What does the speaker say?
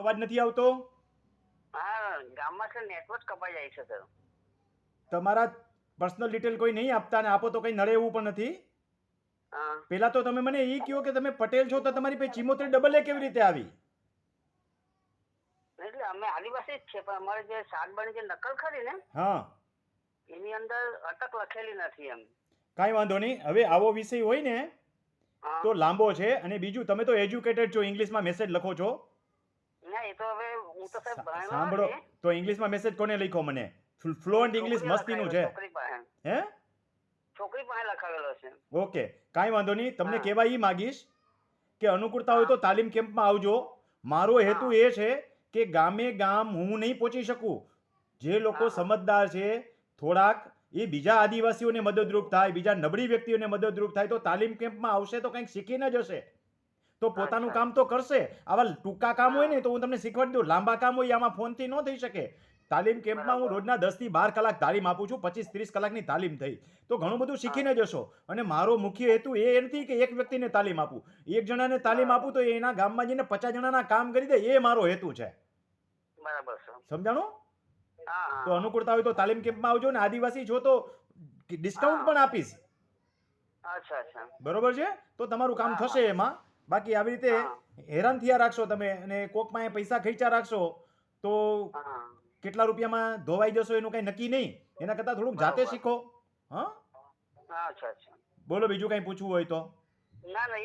અવાજ નથી આવતો? હા ગામમાં છે નેટવર્ક કપાઈ જાય છે સર તમારા પર્સનલ ડિટેલ કોઈ નહીં આપતા ને આપો તો કંઈ નડે એવું પણ નથી? હા. પહેલા તો તમે મને એ કહો કે તમે પટેલ છો તો તમારી પાસે ચીમોત્રી ડબલ એ કેવી રીતે આવી? એટલે અમે આદિવાસી જ છે પણ અમારે જે શાકભાજી જે નકલ ખરી ને હા. એની અંદર અટક લખેલી નથી એમ. કાંઈ વાંધો નહીં. હવે આવો વિષય હોય ને તો લાંબો છે. અને બીજું તમે તો એજ્યુકેટેડ છો ઇંગ્લિશમાં મેસેજ લખો છો. સાંભળો. તો ઇંગ્લિશમાં મેસેજ કોને લખ્યો મને? ફ્લુઅન્ટ ઇંગ્લિશ મસ્તી મસ્તીનું છે. હે? છોકરી પાસે લખાવેલો છે. ઓકે કાંઈ વાંધો નહીં. તમને. કહેવા એ માગીશ કે અનુકૂળતા હોય તો તાલીમ કેમ્પમાં આવજો. મારો હેતુ એ છે કે ગામે ગામ હું નહીં પહોંચી શકું. જે લોકો સમજદાર છે થોડાક એ બીજા આદિવાસીઓને મદદરૂપ થાય બીજા નબળી વ્યક્તિઓને મદદરૂપ થાય તો તાલીમ કેમ્પમાં આવશે તો કંઈક શીખીને જશે તો પોતાનું. કામ તો કરશે. આવા ટૂંકા કામ હોય ને તો હું તમને શીખવાડી દઉં. લાંબા કામ હોય આમાં ફોનથી ન થઈ શકે. તાલીમ કેમ્પમાં હું રોજના દસથી બાર કલાક તાલીમ આપું છું. પચીસ ત્રીસ કલાકની તાલીમ થઈ. તો ઘણું બધું શીખીને જશો. અને મારો મુખ્ય હેતુ એ નથી કે એક વ્યક્તિને તાલીમ આપું. એક જણાને તાલીમ આપું તો એના ગામમાં જઈને પચાસ જણાના કામ કરી દે. એ મારો હેતુ છે. બરાબર સમજાણું? તો અનુકૂળતા હોય તો તાલીમ કેમ્પમાં આવજો ને આદિવાસી છો તો ડિસ્કાઉન્ટ પણ આપીશ. બરોબર છે? તો તમારું કામ થશે એમાં. બાકી આવી રીતે હેરાન થયા રાખશો તમે અને કોક પાસે પૈસા ખેંચ્યા રાખશો તો કેટલા રૂપિયામાં ધોવાઈ જશો એનું કઈ નક્કી નહીં? એના કરતાં થોડુંક જાતે શીખો હા? બોલો બીજું કઈ પૂછવું હોય તો. ના ના